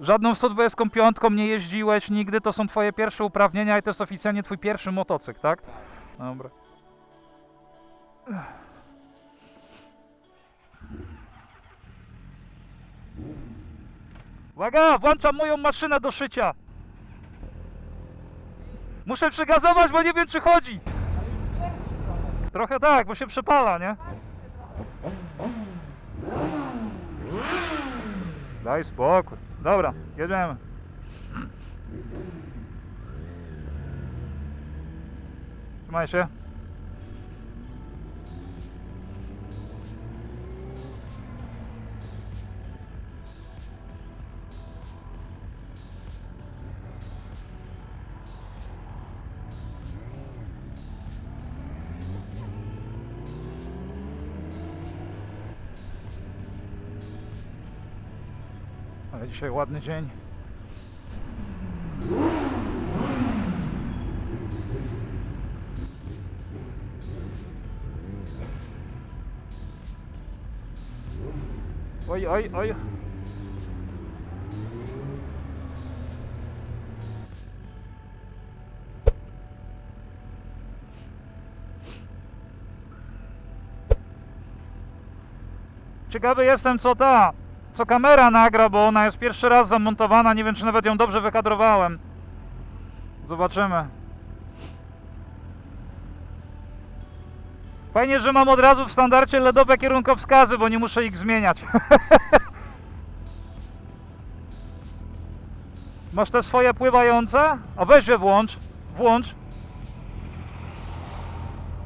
Żadną 125 nie jeździłeś nigdy, to są twoje pierwsze uprawnienia i to jest oficjalnie twój pierwszy motocykl, tak? Dobra. Uwaga, włączam moją maszynę do szycia. Muszę przygazować, bo nie wiem czy chodzi. Trochę tak, bo się przepala, nie? Daj spokój. Dobra, jedziemy. Trzymaj się. Dzisiaj ładny dzień. Oj, oj, oj. Ciekawy jestem co ta, co kamera nagra, bo ona jest pierwszy raz zamontowana, nie wiem czy nawet ją dobrze wykadrowałem. Zobaczymy. Fajnie, że mam od razu w standardzie LEDowe kierunkowskazy, bo nie muszę ich zmieniać. Masz te swoje pływające? A weź je włącz. Włącz.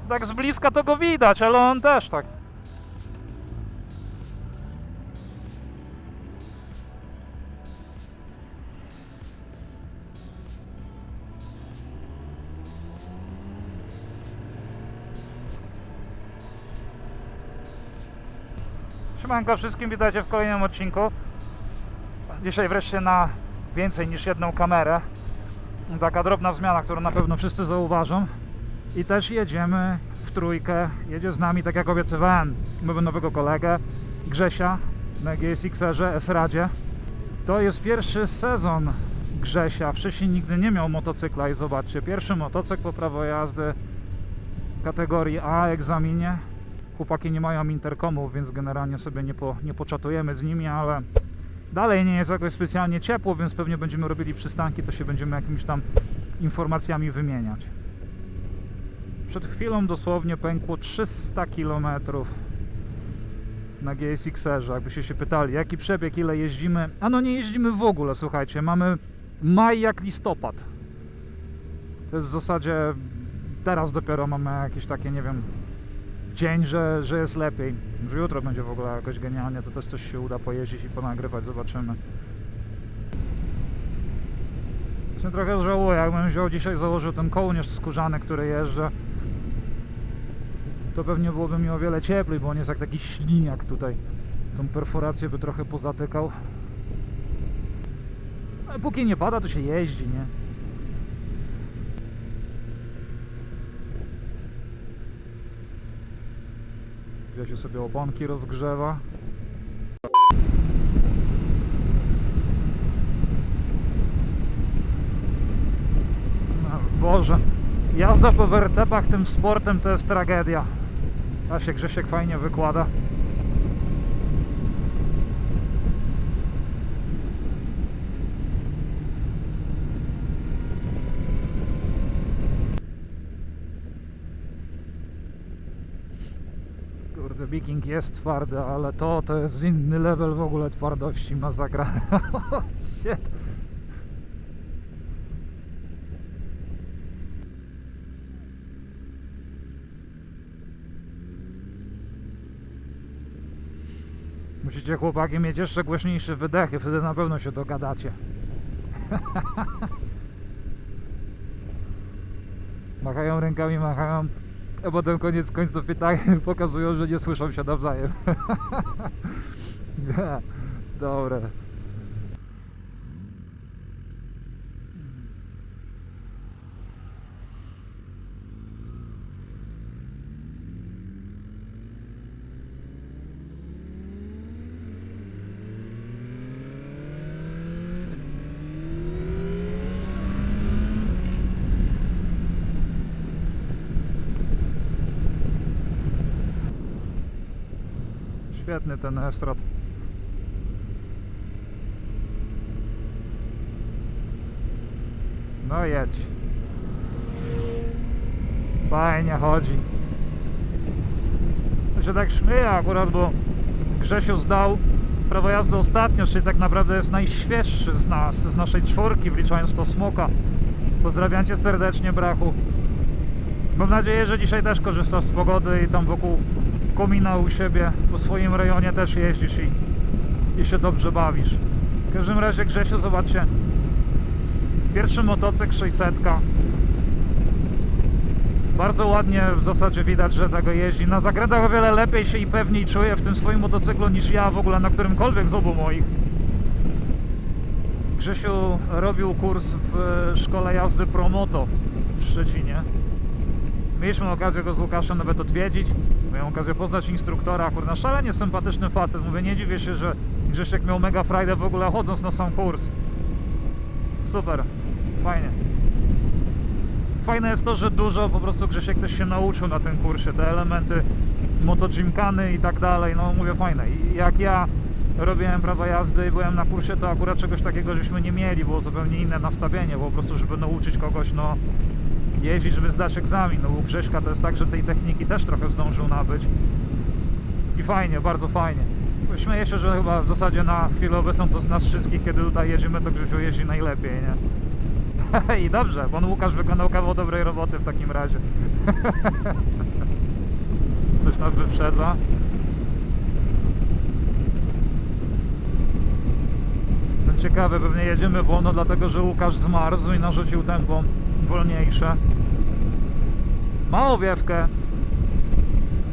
Tak z bliska to go widać, ale on też tak. Siemanko wszystkim, witajcie w kolejnym odcinku. Dzisiaj wreszcie na więcej niż jedną kamerę. Taka drobna zmiana, którą na pewno wszyscy zauważą. I też jedziemy w trójkę. Jedzie z nami, tak jak obiecywałem, mamy nowego kolegę, Grzesia na GSX-erze S-Radzie. To jest pierwszy sezon Grzesia. Wcześniej nigdy nie miał motocykla i zobaczcie, pierwszy motocykl po prawo jazdy kategorii A egzaminie. Chłopaki nie mają interkomów, więc generalnie sobie nie, po, nie poczatujemy z nimi, ale dalej nie jest jakoś specjalnie ciepło, więc pewnie będziemy robili przystanki, to się będziemy jakimiś tam informacjami wymieniać. Przed chwilą dosłownie pękło 300 km na GSX-erze. Jakbyście się pytali, jaki przebieg, ile jeździmy. A no nie jeździmy w ogóle, słuchajcie. Mamy maj jak listopad. To jest w zasadzie teraz dopiero mamy jakieś takie, nie wiem, dzień, że, że jest lepiej. Że jutro będzie w ogóle jakoś genialnie, to też coś się uda pojeździć i ponagrywać, zobaczymy. Właśnie trochę żałuję, jakbym wziął dzisiaj, założył ten kołnierz skórzany, który jeżdżę, to pewnie byłoby mi o wiele cieplej, bo on jest jak taki śliniak tutaj. Tą perforację by trochę pozatykał. Ale póki nie pada, to się jeździ, nie? Grzesiu sobie oponki rozgrzewa. No, Boże, jazda po wertepach tym sportem to jest tragedia. A się Grzesiek fajnie wykłada. Kurde, Viking jest twardy, ale to to jest inny level w ogóle twardości, masakra. Shit. Musicie chłopaki mieć jeszcze głośniejsze wydechy, wtedy na pewno się dogadacie. machają rękami, machają, a potem koniec końców i tak pokazują, że nie słyszą się nawzajem. Dobre. Świetny ten estrad. No jedź. Fajnie chodzi. To się tak śmieję akurat, bo Grzesiu zdał prawo jazdy ostatnio, czyli tak naprawdę jest najświeższy z nas, z naszej czwórki, wliczając to smoka. Pozdrawiam Cię serdecznie, brachu. Mam nadzieję, że dzisiaj też korzystasz z pogody i tam wokół komina u siebie, po swoim rejonie też jeździsz i, i się dobrze bawisz. W każdym razie, Grzesiu, zobaczcie. Pierwszy motocykl 600. Bardzo ładnie w zasadzie widać, że tego jeździ. Na zakrętach o wiele lepiej się i pewniej czuje w tym swoim motocyklu niż ja w ogóle na którymkolwiek z obu moich. Grzesiu robił kurs w szkole jazdy Promoto w Szczecinie. Mieliśmy okazję go z Łukaszem nawet odwiedzić. Miałem okazję poznać instruktora, kurna, szalenie sympatyczny facet. Mówię, nie dziwię się, że Grzesiek miał mega frajdę w ogóle chodząc na sam kurs. Super, fajnie. Fajne jest to, że dużo po prostu Grzesiek też się nauczył na tym kursie. Te elementy motogymkany i tak dalej, no mówię fajne. I jak ja robiłem prawo jazdy i byłem na kursie, to akurat czegoś takiego żeśmy nie mieli, było zupełnie inne nastawienie, po prostu żeby nauczyć kogoś, no jeździć, żeby zdać egzamin. No u Grześka to jest tak, że tej techniki też trochę zdążył nabyć. I fajnie, bardzo fajnie. Śmieję się, że chyba w zasadzie na chwilę obecną to z nas wszystkich, kiedy tutaj jeździmy, to Grzesiu jeździ najlepiej, nie? I dobrze, pan Łukasz wykonał kawał dobrej roboty w takim razie. Coś nas wyprzedza. Jestem ciekawy, pewnie jedziemy wolno, dlatego że Łukasz zmarzł i narzucił tempo wolniejsze. Ma owiewkę.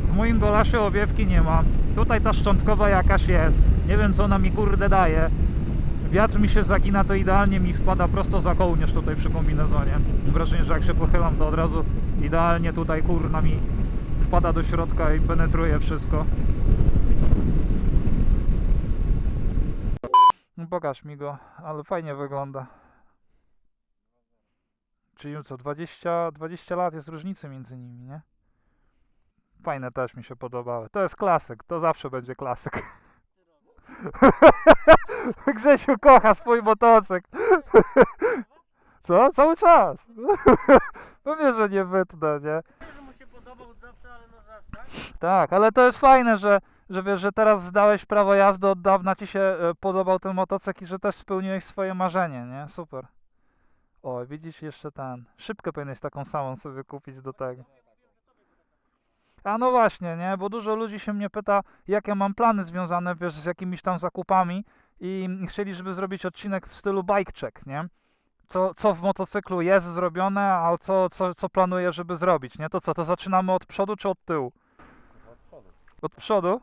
W moim golasie owiewki nie ma. Tutaj ta szczątkowa jakaś jest. Nie wiem co ona mi kurde daje. Wiatr mi się zagina, to idealnie mi wpada prosto za kołnierz tutaj przy kombinezonie. Mam wrażenie, że jak się pochylam, to od razu idealnie tutaj kurna mi wpada do środka i penetruje wszystko. No pokaż mi go, ale fajnie wygląda. Czyli co, 20, 20 lat jest różnicy między nimi, nie? Fajne też mi się podobały. To jest klasyk, to zawsze będzie klasyk. Grzesiu kocha swój motocykl. Co? Cały czas. Pewnie, że nie wytnę, nie? no tak? Tak, ale to jest fajne, że, że wiesz, że teraz zdałeś prawo jazdy, od dawna ci się e, podobał ten motocykl i że też spełniłeś swoje marzenie, nie? Super. O, widzisz jeszcze ten. Szybkę powinieneś taką samą sobie kupić do tego. A no właśnie, nie? Bo dużo ludzi się mnie pyta, jakie mam plany związane, wiesz, z jakimiś tam zakupami i chcieli, żeby zrobić odcinek w stylu bike check, nie? Co, co w motocyklu jest zrobione, a co, co, co planuję, żeby zrobić, nie? To co, to zaczynamy od przodu czy od tyłu? Od przodu?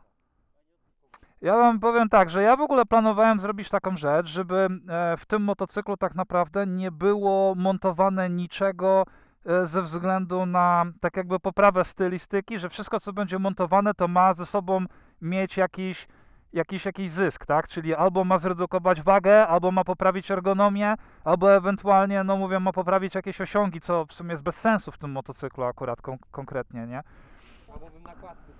Ja wam powiem tak, że ja w ogóle planowałem zrobić taką rzecz, żeby e, w tym motocyklu tak naprawdę nie było montowane niczego e, ze względu na tak jakby poprawę stylistyki, że wszystko co będzie montowane to ma ze sobą mieć jakiś, jakiś, jakiś zysk, tak? Czyli albo ma zredukować wagę, albo ma poprawić ergonomię, albo ewentualnie, no mówię, ma poprawić jakieś osiągi, co w sumie jest bez sensu w tym motocyklu akurat kon- konkretnie, nie? Albo bym nakładkę szukał na siebie.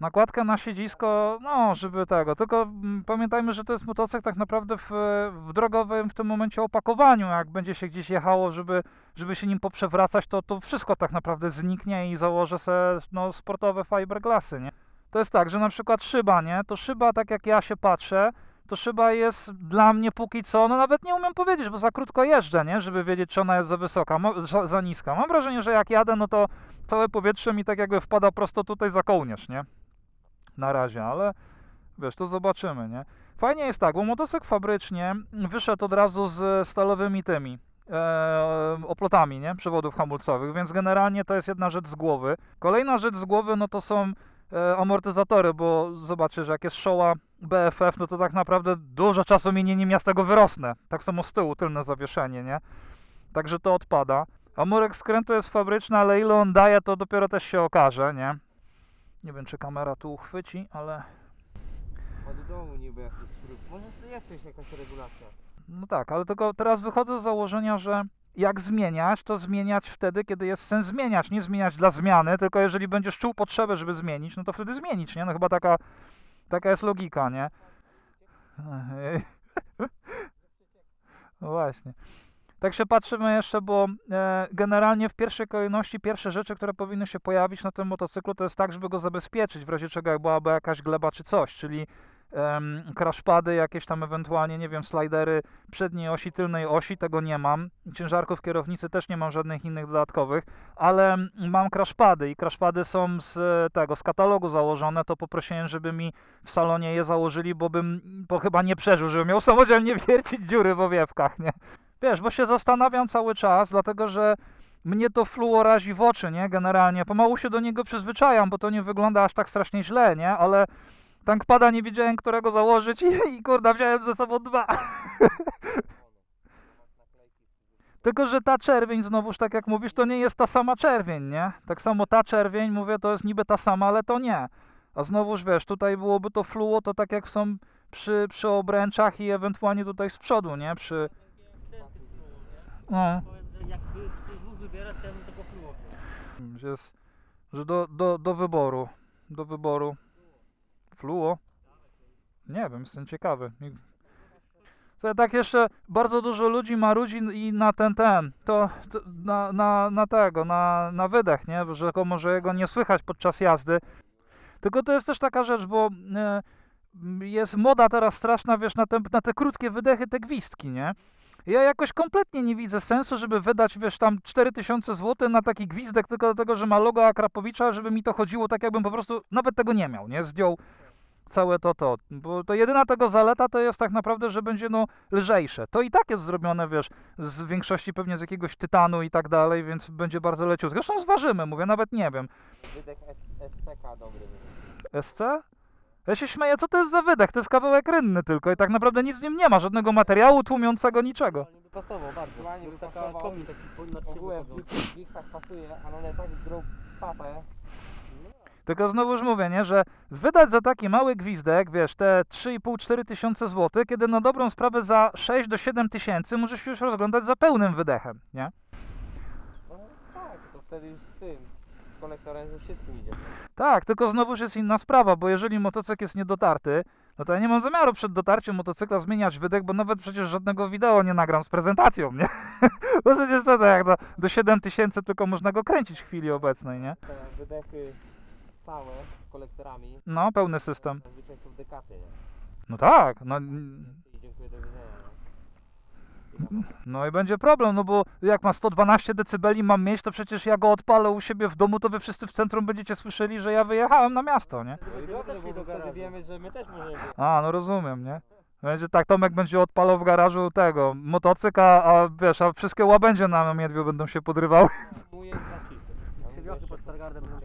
Nakładka na siedzisko, no, żeby tego. Tylko mm, pamiętajmy, że to jest motocykl tak naprawdę w, w drogowym w tym momencie opakowaniu. Jak będzie się gdzieś jechało, żeby, żeby się nim poprzewracać, to, to wszystko tak naprawdę zniknie i założę sobie no, sportowe fiberglassy, nie? To jest tak, że na przykład szyba, nie? To szyba, tak jak ja się patrzę, to szyba jest dla mnie póki co, no nawet nie umiem powiedzieć, bo za krótko jeżdżę, nie? Żeby wiedzieć, czy ona jest za wysoka, za, za niska. Mam wrażenie, że jak jadę, no to całe powietrze mi tak jakby wpada prosto tutaj za kołnierz, nie? Na razie, ale wiesz, to zobaczymy, nie? Fajnie jest tak, bo motocykl fabrycznie wyszedł od razu z stalowymi tymi e, oplotami, nie? Przewodów hamulcowych, więc generalnie to jest jedna rzecz z głowy. Kolejna rzecz z głowy, no to są e, amortyzatory, bo zobaczcie, że jak jest szoła BFF, no to tak naprawdę dużo czasu minie, nim ja z tego wyrosnę. Tak samo z tyłu, tylne zawieszenie, nie? Także to odpada. Amorek skrętu jest fabryczny, ale ile on daje, to dopiero też się okaże, nie? Nie wiem, czy kamera tu uchwyci, ale Od domu niby jakiś śrub. Może jest jakaś regulacja. no tak, ale tylko teraz wychodzę z założenia, że jak zmieniać, to zmieniać wtedy, kiedy jest sens zmieniać. Nie zmieniać dla zmiany, tylko jeżeli będziesz czuł potrzebę, żeby zmienić, no to wtedy zmienić, nie? No chyba taka, taka jest logika, nie? No właśnie. Tak się patrzymy jeszcze, bo e, generalnie w pierwszej kolejności pierwsze rzeczy, które powinny się pojawić na tym motocyklu, to jest tak, żeby go zabezpieczyć, w razie czego jak byłaby jakaś gleba czy coś, czyli crashpady, jakieś tam ewentualnie, nie wiem, slidery przedniej osi, tylnej osi, tego nie mam. Ciężarków kierownicy też nie mam żadnych innych dodatkowych, ale mam crashpady i crashpady są z e, tego, z katalogu założone, to poprosiłem, żeby mi w salonie je założyli, bo bym, bo chyba nie przeżył, żebym miał samodzielnie wiercić dziury w owiewkach, nie? Wiesz, bo się zastanawiam cały czas, dlatego że mnie to fluo razi w oczy, nie? Generalnie. Pomału się do niego przyzwyczajam, bo to nie wygląda aż tak strasznie źle, nie? Ale tankpada nie wiedziałem, którego założyć i, i kurda, wziąłem ze sobą dwa. Tylko, że ta czerwień, znowuż tak jak mówisz, to nie jest ta sama czerwień, nie? Tak samo ta czerwień, mówię, to jest niby ta sama, ale to nie. A znowuż, wiesz, tutaj byłoby to fluo, to tak jak są przy, przy obręczach i ewentualnie tutaj z przodu, nie? Przy... No. Powiem, że jak wy- z tych dwóch wybierasz, to ja bym Jest, że do, do, do wyboru. Do wyboru. Fluo? Nie wiem, jestem ciekawy. Słuchaj, tak jeszcze bardzo dużo ludzi ma ludzi i na ten, ten, to, to na, na, na tego, na, na wydech, nie? Że może jego nie słychać podczas jazdy. Tylko to jest też taka rzecz, bo e, jest moda teraz straszna, wiesz, na te, na te krótkie wydechy, te gwizdki, nie? Ja jakoś kompletnie nie widzę sensu, żeby wydać, wiesz, tam 4000 zł na taki gwizdek tylko dlatego, że ma logo Akrapowicza, żeby mi to chodziło tak, jakbym po prostu nawet tego nie miał, nie? Zdjął całe to, to. Bo to jedyna tego zaleta to jest tak naprawdę, że będzie no lżejsze. To i tak jest zrobione, wiesz, z większości pewnie z jakiegoś tytanu i tak dalej, więc będzie bardzo leciutko. Zresztą zważymy, mówię, nawet nie wiem. Wydech S- SPK dobry. SC? Ja się śmieję, co to jest za wydech? To jest kawałek rynny tylko i tak naprawdę nic w nim nie ma, żadnego materiału tłumiącego, niczego. Ale by pasował bardzo. Normalnie by taka pasował. komin taki po- na trzy Ogółem w wychodzą. Wix- Wixach pasuje, ale one tak grą papę. Tylko znowuż mówię, nie, że wydać za taki mały gwizdek, wiesz, te 3,5-4 tysiące złotych, kiedy na dobrą sprawę za 6 do 7 tysięcy możesz już rozglądać za pełnym wydechem, nie? No tak, to wtedy już z tym, konektorem ze wszystkim idzie. Tak, tylko znowuż jest inna sprawa, bo jeżeli motocykl jest niedotarty, no to ja nie mam zamiaru przed dotarciem motocykla zmieniać wydech, bo nawet przecież żadnego wideo nie nagram z prezentacją, nie? Bo przecież to tak, do, do 7 tysięcy tylko można go kręcić w chwili obecnej, nie? Te wydechy całe z kolektorami, No, pełny system. zazwyczaj są w dekaty, nie? No tak, no, I dziękuję, do widzenia? No i będzie problem, no bo jak ma 112 dB mam mieć, to przecież ja go odpalę u siebie w domu, to wy wszyscy w centrum będziecie słyszeli, że ja wyjechałem na miasto, nie? No i dobrze, bo wtedy wiemy, że my też możemy A, no rozumiem, nie? Będzie tak, Tomek będzie odpalał w garażu tego, motocykl, a, a wiesz, a wszystkie łabędzie na miedwiu będą się podrywały. Mówię za cisy. Tam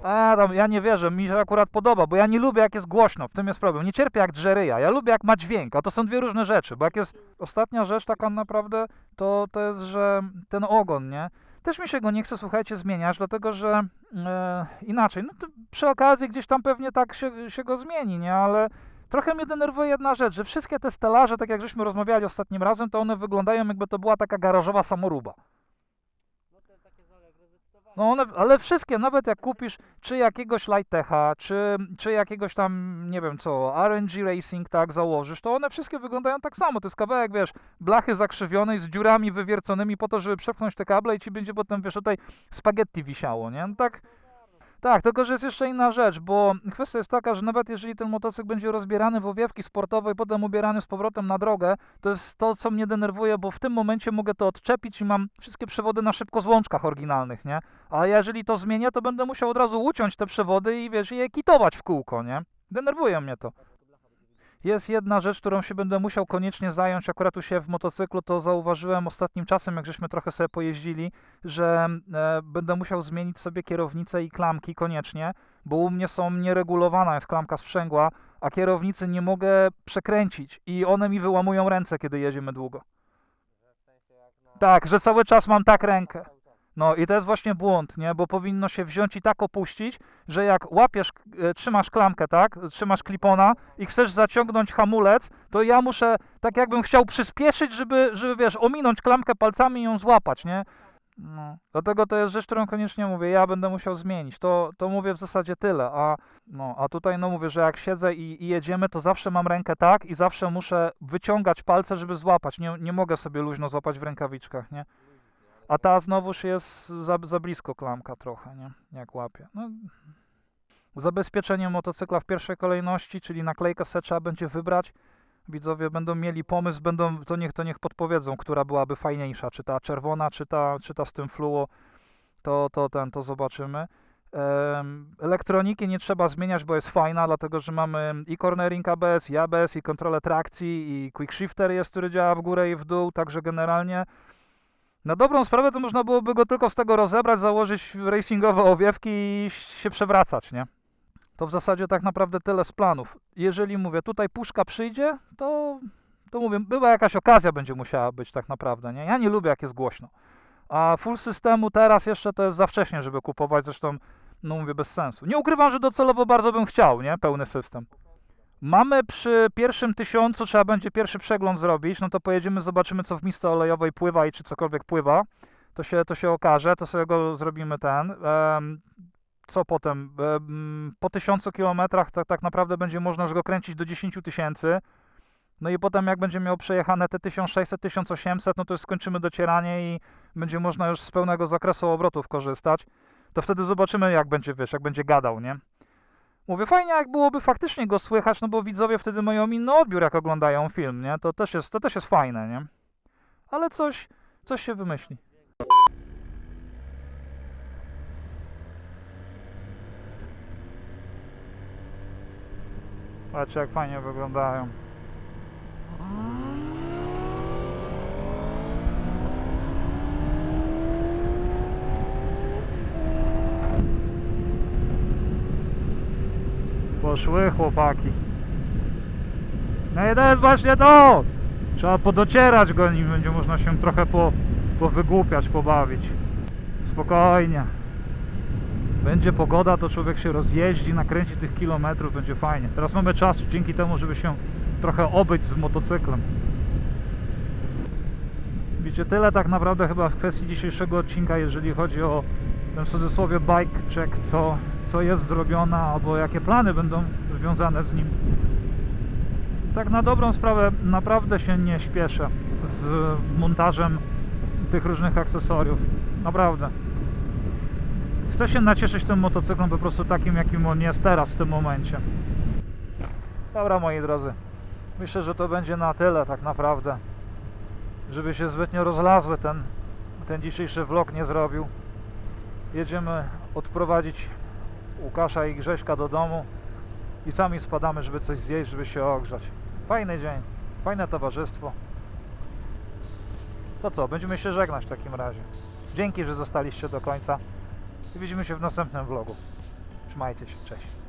A, tam, ja nie wierzę, mi się akurat podoba, bo ja nie lubię jak jest głośno, w tym jest problem. Nie cierpię jak drze ryja, ja lubię jak ma dźwięk, a to są dwie różne rzeczy, bo jak jest ostatnia rzecz taka naprawdę, to, to jest, że ten ogon, nie? Też mi się go nie chce, słuchajcie, zmieniać, dlatego że e, inaczej, no to przy okazji gdzieś tam pewnie tak się, się go zmieni, nie? Ale trochę mnie denerwuje jedna rzecz, że wszystkie te stelaże, tak jak żeśmy rozmawiali ostatnim razem, to one wyglądają jakby to była taka garażowa samoruba. No one, ale wszystkie, nawet jak kupisz czy jakiegoś Lightecha, czy, czy jakiegoś tam, nie wiem co, RNG Racing, tak, założysz, to one wszystkie wyglądają tak samo. To jest kawałek, wiesz, blachy zakrzywionej z dziurami wywierconymi po to, żeby przepchnąć te kable i ci będzie potem, wiesz, tutaj spaghetti wisiało, nie? No tak, tak, tylko że jest jeszcze inna rzecz, bo kwestia jest taka, że nawet jeżeli ten motocykl będzie rozbierany w owiewki sportowe i potem ubierany z powrotem na drogę, to jest to, co mnie denerwuje, bo w tym momencie mogę to odczepić i mam wszystkie przewody na szybko złączkach oryginalnych, nie? A jeżeli to zmienię, to będę musiał od razu uciąć te przewody i wiesz, je kitować w kółko, nie? Denerwuje mnie to. Jest jedna rzecz, którą się będę musiał koniecznie zająć. Akurat u siebie w motocyklu to zauważyłem ostatnim czasem, jak żeśmy trochę sobie pojeździli, że e, będę musiał zmienić sobie kierownicę i klamki koniecznie, bo u mnie są nieregulowana, jest klamka sprzęgła, a kierownicy nie mogę przekręcić i one mi wyłamują ręce, kiedy jedziemy długo. Tak, że cały czas mam tak rękę. No i to jest właśnie błąd, nie? Bo powinno się wziąć i tak opuścić, że jak łapiesz, e, trzymasz klamkę, tak? Trzymasz klipona i chcesz zaciągnąć hamulec, to ja muszę, tak jakbym chciał przyspieszyć, żeby, żeby wiesz, ominąć klamkę palcami i ją złapać, nie? No, dlatego to jest rzecz, którą koniecznie mówię, ja będę musiał zmienić. To, to mówię w zasadzie tyle, a, no, a tutaj no mówię, że jak siedzę i, i jedziemy, to zawsze mam rękę tak i zawsze muszę wyciągać palce, żeby złapać. Nie, nie mogę sobie luźno złapać w rękawiczkach, nie? A ta znowuż jest za, za blisko klamka trochę, nie? Jak łapie. No. Zabezpieczenie motocykla w pierwszej kolejności, czyli naklejkę se trzeba będzie wybrać. Widzowie będą mieli pomysł, będą, to niech to niech podpowiedzą, która byłaby fajniejsza, czy ta czerwona, czy ta, czy ta z tym fluo, to, to ten, to zobaczymy. Elektroniki nie trzeba zmieniać, bo jest fajna, dlatego że mamy i cornering ABS, i ABS, i kontrolę trakcji, i quick shifter jest, który działa w górę i w dół, także generalnie na dobrą sprawę to można byłoby go tylko z tego rozebrać, założyć racingowe owiewki i się przewracać, nie? To w zasadzie tak naprawdę tyle z planów. Jeżeli mówię, tutaj puszka przyjdzie, to, to mówię, była jakaś okazja będzie musiała być tak naprawdę, nie? Ja nie lubię jak jest głośno. A full systemu teraz jeszcze to jest za wcześnie, żeby kupować, zresztą, no mówię, bez sensu. Nie ukrywam, że docelowo bardzo bym chciał, nie? Pełny system. Mamy przy pierwszym tysiącu, trzeba będzie pierwszy przegląd zrobić, no to pojedziemy, zobaczymy co w misce olejowej pływa i czy cokolwiek pływa. To się, to się okaże, to sobie go zrobimy ten. Co potem? Em, po tysiącu kilometrach tak, tak naprawdę będzie można już go kręcić do 10 tysięcy. No i potem jak będzie miał przejechane te 1600, 1800, no to już skończymy docieranie i będzie można już z pełnego zakresu obrotów korzystać. To wtedy zobaczymy jak będzie, wiesz, jak będzie gadał, nie? Mówię, fajnie jak byłoby faktycznie go słychać, no bo widzowie wtedy mają inny odbiór, jak oglądają film, nie? To też jest, to też jest fajne, nie? Ale coś, coś się wymyśli. Patrzcie jak fajnie wyglądają. Poszły chłopaki. No i to jest właśnie to! Trzeba podocierać go, nim będzie można się trochę po, powygłupiać, pobawić. Spokojnie. Będzie pogoda, to człowiek się rozjeździ, nakręci tych kilometrów, będzie fajnie. Teraz mamy czas dzięki temu, żeby się trochę obyć z motocyklem. Widzicie, tyle tak naprawdę chyba w kwestii dzisiejszego odcinka, jeżeli chodzi o ten w cudzysłowie bike check, co, co jest zrobione, albo jakie plany będą związane z nim. Tak na dobrą sprawę naprawdę się nie śpieszę z montażem tych różnych akcesoriów. Naprawdę. Chcę się nacieszyć tym motocyklem po prostu takim, jakim on jest teraz w tym momencie. Dobra, moi drodzy. Myślę, że to będzie na tyle tak naprawdę. Żeby się zbytnio rozlazły ten, ten dzisiejszy vlog nie zrobił. Jedziemy odprowadzić Łukasza i Grześka do domu i sami spadamy, żeby coś zjeść, żeby się ogrzać. Fajny dzień, fajne towarzystwo. To co, będziemy się żegnać w takim razie. Dzięki, że zostaliście do końca i widzimy się w następnym vlogu. Trzymajcie się, cześć.